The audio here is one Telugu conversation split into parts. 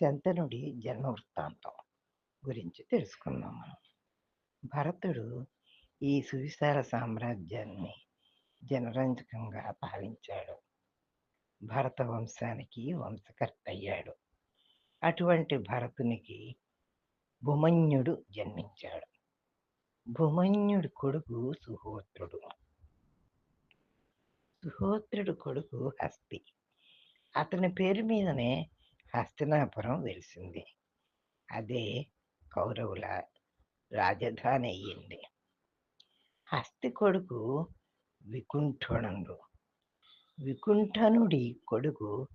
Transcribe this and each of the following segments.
శంతనుడి జన్మ వృత్తాంతం గురించి తెలుసుకుందాం మనం. భరతుడు ఈ సువిశాల సామ్రాజ్యాన్ని జనరంజకంగా పాలించాడు. భరత వంశానికి వంశకర్త అయ్యాడు అటువంటి భరతునికి భుమన్యుడు జన్మించాడు. భుమన్యుడి కొడుకు సుహోత్రుడు. సుహోత్రుడు కొడుకు హస్తి. అతని పేరు మీదనే హస్తినాపురం వెలిసింది. అదే కౌరవుల రాజధాని అయ్యింది హస్తి కొడుకు వికుంఠనుడు వికుంఠనుడి కొడుకు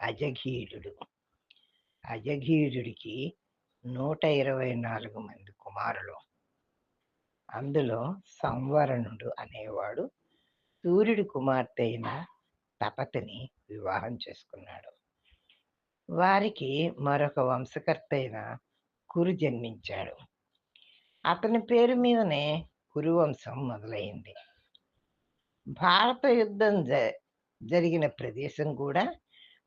అజఘీరుడు. అజఘీరుడికి నూట ఇరవై నాలుగు మంది కుమారులు. అందులో సంవరణుడు అనేవాడు సూర్యుడి కుమార్తె అయిన తపతిని వివాహం చేసుకున్నాడు. వారికి మరొక వంశకర్త అయిన కురు జన్మించాడు. అతని పేరు మీదనే కురువంశం మొదలైంది. భారత యుద్ధం జ జరిగిన ప్రదేశం కూడా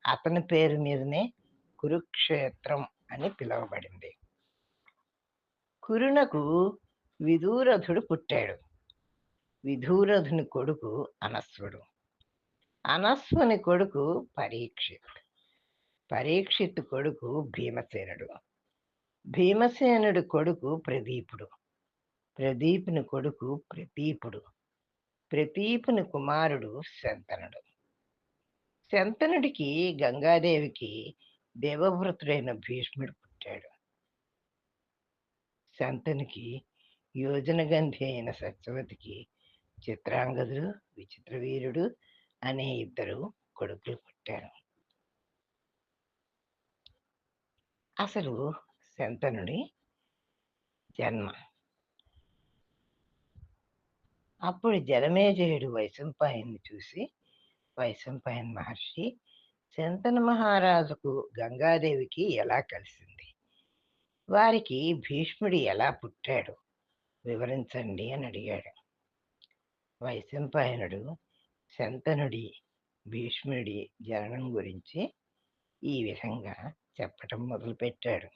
అతని పేరు మీదనే కురుక్షేత్రం అని పిలువబడింది. కురునకు విధూరథుడు పుట్టాడు. విధూరథుని కొడుకు అనస్వుడు. అనస్వుని కొడుకు పరీక్షిత్ పరీక్షిత్ కొడుకు భీమసేనుడు. భీమసేనుడు కొడుకు ప్రదీపుడు. ప్రదీపుని కొడుకు ప్రతీపుడు. ప్రతీపుని కుమారుడు శంతనుడు. శంతనుడికి గంగాదేవికి దేవభృతుడైన భీష్ముడు పుట్టాడు. శంతనికి యోజనగంధి అయిన సత్యవతికి చిత్రాంగదుడు విచిత్రవీరుడు అనే ఇద్దరు కొడుకులు పుట్టారు. అసలు శంతనుడి జన్మ. అప్పుడు జనమేజయుడు వైశంపాయన్ని చూసి వైశంపాయన్ మహర్షి శంతన మహారాజుకు గంగాదేవికి ఎలా కలిసింది? వారికి భీష్ముడు ఎలా పుట్టాడు? వివరించండి అని అడిగాడు. వైశంపాయనుడు శంతనుడి భీష్ముడి జననం గురించి ఈ విధంగా చెప్పటం మొదలుపెట్టాడు.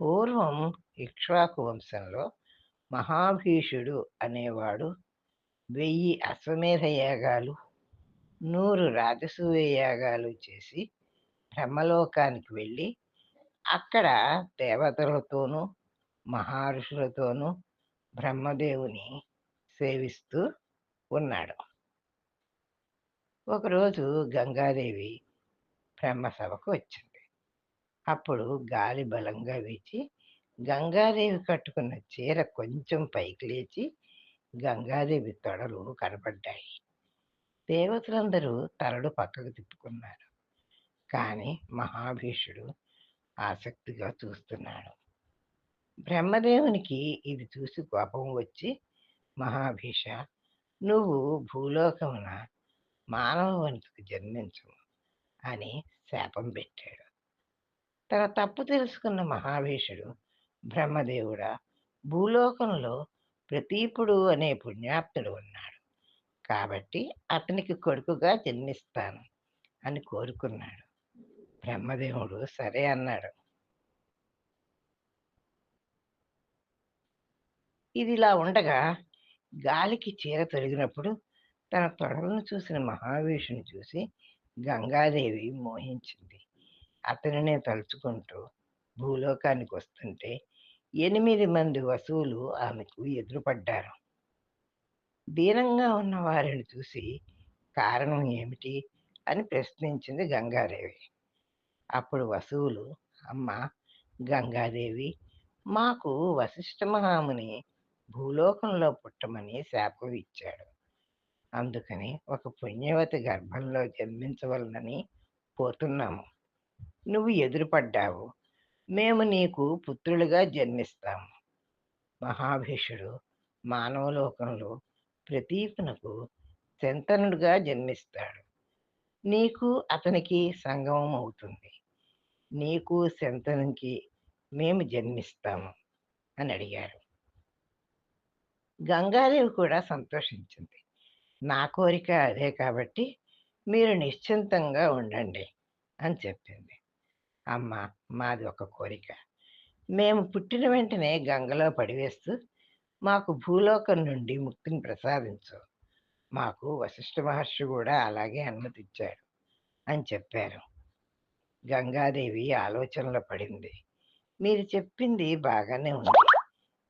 పూర్వం ఇక్ష్వాకు వంశంలో మహాభీషుడు అనేవాడు వెయ్యి అశ్వమేధ యాగాలు నూరు రాజసూయ యాగాలు చేసి బ్రహ్మలోకానికి వెళ్ళి అక్కడ దేవతలతోనూ మహర్షులతోనూ బ్రహ్మదేవుని సేవిస్తూ ఉన్నాడు. ఒకరోజు గంగాదేవి బ్రహ్మసభకు వచ్చింది. అప్పుడు గాలి బలంగా వీచి గంగాదేవి కట్టుకున్న చీర కొంచెం పైకి లేచి గంగాదేవి తొడలు కనబడ్డాయి. దేవతలందరూ తలడు పక్కకు తిప్పుకున్నారు. కానీ మహాభీషుడు ఆసక్తిగా చూస్తున్నాడు. బ్రహ్మదేవునికి ఇది చూసి కోపం వచ్చి మహాభీష నువ్వు భూలోకమున మానవ వంతుకు జన్మించము అని శాపం పెట్టాడు. తన తప్పు తెలుసుకున్న మహాభీషుడు బ్రహ్మదేవుడా భూలోకంలో ప్రతీపుడు అనే పుణ్యాప్తుడు ఉన్నాడు. కాబట్టి అతనికి కొడుకుగా జన్మిస్తాను అని కోరుకున్నాడు. బ్రహ్మదేవుడు సరే అన్నాడు. ఇది ఇలా ఉండగా గాలికి చీర తొలగినప్పుడు తన తొడలను చూసిన మహావీషుని చూసి గంగాదేవి మోహించింది. అతనినే తలుచుకుంటూ భూలోకానికి వస్తుంటే ఎనిమిది మంది వసువులు ఆమెకు ఎదురుపడ్డారు. దీనంగా ఉన్న వారిని చూసి కారణం ఏమిటి అని ప్రశ్నించింది గంగాదేవి. అప్పుడు వసువులు అమ్మ గంగాదేవి మాకు వశిష్ఠ మహాముని భూలోకంలో పుట్టమని శాపం ఇచ్చాడు. అందుకని ఒక పుణ్యవతి గర్భంలో జన్మించవలనని పోతున్నాము నువ్వు ఎదురుపడ్డావు. మేము నీకు పుత్రులుగా జన్మిస్తాము. మహాభీషుడు మానవలోకంలో ప్రతీపునకు శంతనుడుగా జన్మిస్తాడు. నీకు అతనికి సంగమం అవుతుంది. నీకు శంతనుకి మేము జన్మిస్తాము అని అడిగారు. గంగాదేవి కూడా సంతోషించింది. నా కోరిక అదే కాబట్టి మీరు నిశ్చింతంగా ఉండండి అని చెప్పింది. అమ్మ మాది ఒక కోరిక. మేము పుట్టిన వెంటనే గంగలో పడివేస్తూ మాకు భూలోకం నుండి ముక్తిని ప్రసాదించు. మాకు వశిష్ఠ మహర్షి కూడా అలాగే అనుమతిచ్చాడు అని చెప్పారు. గంగాదేవి ఆలోచనలో పడింది. మీరు చెప్పింది బాగానే ఉంది.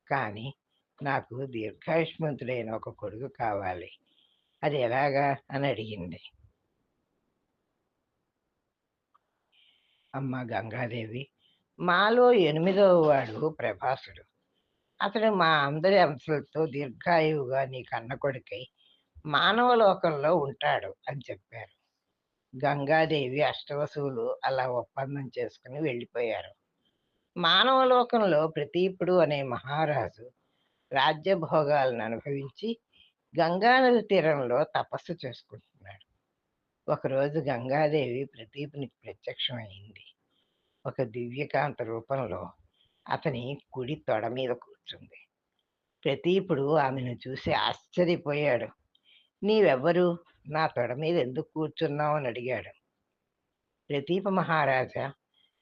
కానీ నాకు దీర్ఘాయుష్మంతుడైన ఒక కొడుకు కావాలి. అది ఎలాగా అని అడిగింది. అమ్మ గంగాదేవి మాలో ఎనిమిదవ వాడు ప్రభాసుడు. అతడు మా అందరి అంశాలతో దీర్ఘాయువుగా నీ కన్న కొడుకై మానవ లోకంలో ఉంటాడు అని చెప్పారు. గంగాదేవి అష్టవసువులు అలా ఒప్పందం చేసుకుని వెళ్ళిపోయారు. మానవ లోకంలో ప్రతీపుడు అనే మహారాజు రాజ్యభోగాలను అనుభవించి గంగానది తీరంలో తపస్సు చేసుకుంటున్నాడు. ఒకరోజు గంగాదేవి ప్రతీపునికి ప్రత్యక్షమైంది ఒక దివ్యకాంత రూపంలో అతని కుడి తొడ మీద కూర్చుంది. ప్రతీపుడు ఆమెను చూసి ఆశ్చర్యపోయాడు. నీవెవ్వరు? నా తొడ మీద ఎందుకు కూర్చున్నావు? అని అడిగాడు. ప్రతీప మహారాజా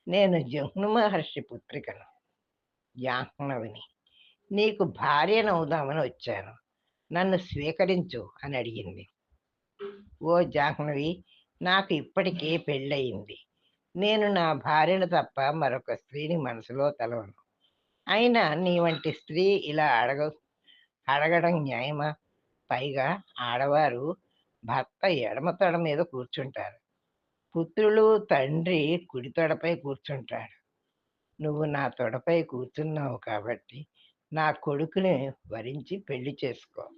నేను జహ్ను మహర్షి పుత్రికను జాహ్నవిని నీకు భార్యనవుదామని వచ్చాను. నన్ను స్వీకరించు అని అడిగింది. ఓ జాహ్నవి నాకు ఇప్పటికే పెళ్ళయింది. నేను నా భార్యను తప్ప మరొక స్త్రీని మనసులో తలవను. అయినా నీ వంటి స్త్రీ ఇలా అడగ అడగడం న్యాయమా? పైగా ఆడవారు భర్త ఎడమ తొడ మీద కూర్చుంటారు. పుత్రులు తండ్రి కుడి తొడపై కూర్చుంటాడు నువ్వు నా తొడపై కూర్చున్నావు కాబట్టి నా కొడుకుని వరించి పెళ్ళి చేసుకో.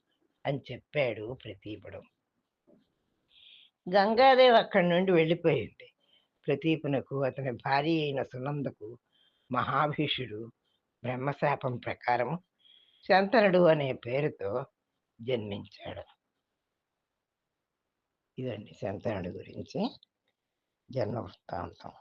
అని చెప్పాడు ప్రతీపుడు. గంగాదేవి అక్కడి నుండి వెళ్ళిపోయింది. ప్రతీపునకు అతని భార్య అయిన సునందకు మహాభీషుడు బ్రహ్మశాపం ప్రకారం శంతనుడు అనే పేరుతో జన్మించాడు. ఇదండి శంతనుడి గురించి జన్మ వృత్తాంతం